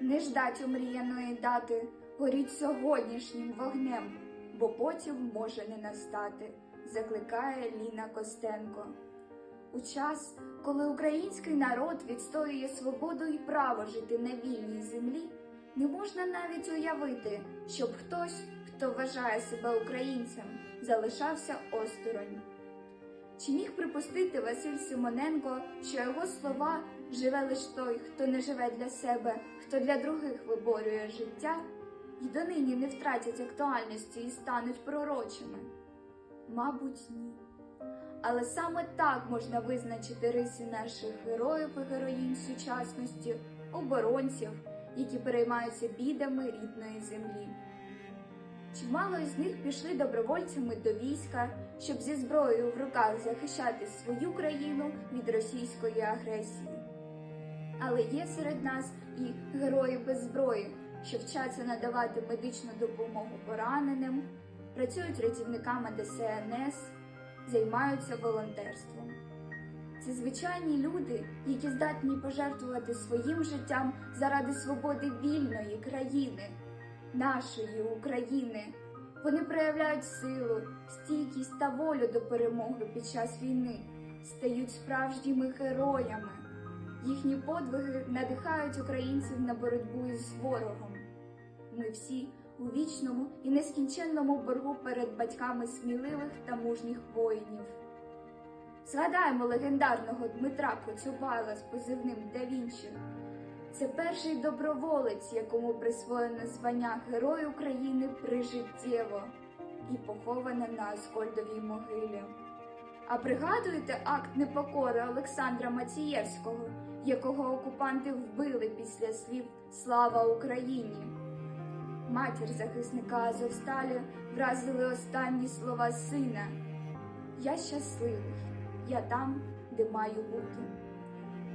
Не ждать омріяної дати, горіть сьогоднішнім вогнем, бо потім може не настати, закликає Ліна Костенко. У час, коли український народ відстоює свободу і право жити на вільній землі, не можна навіть уявити, щоб хтось, хто вважає себе українцем, залишався осторонь. Чи міг припустити Василь Симоненко, що його слова живе лиш той, хто не живе для себе, хто для других виборює життя, і донині не втратять актуальності і стануть пророчими? Мабуть, ні. Але саме так можна визначити риси наших героїв і героїнь сучасності, оборонців, які переймаються бідами рідної землі. Чимало із них пішли добровольцями до війська, щоб зі зброєю в руках захищати свою країну від російської агресії. Але є серед нас і герої без зброї, що вчаться надавати медичну допомогу пораненим, працюють рятівниками ДСНС, займаються волонтерством. Це звичайні люди, які здатні пожертвувати своїм життям заради свободи вільної країни, нашої України. Вони проявляють силу, стійкість та волю до перемоги під час війни, стають справжніми героями. Їхні подвиги надихають українців на боротьбу із ворогом. Ми всі у вічному і нескінченному боргу перед батьками сміливих та мужніх воїнів. Згадаємо легендарного Дмитра Коцюбайла з позивним Да. Це перший доброволець, якому присвоєно звання Герой України прижиттєво і поховане на Аскольдовій могилі. А пригадуєте акт непокори Олександра Мацієвського, якого окупанти вбили після слів Слава Україні? Матір захисника Азовсталі вразили останні слова сина. Я щасливий, я там, де маю бути.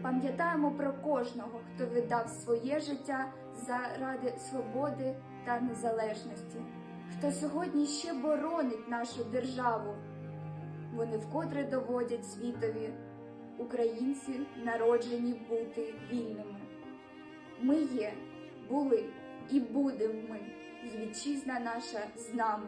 Пам'ятаємо про кожного, хто віддав своє життя заради свободи та незалежності, хто сьогодні ще боронить нашу державу. Вони вкотре доводять світові українці народжені бути вільними. Ми є, були і будемо ми, і вітчизна наша з нами.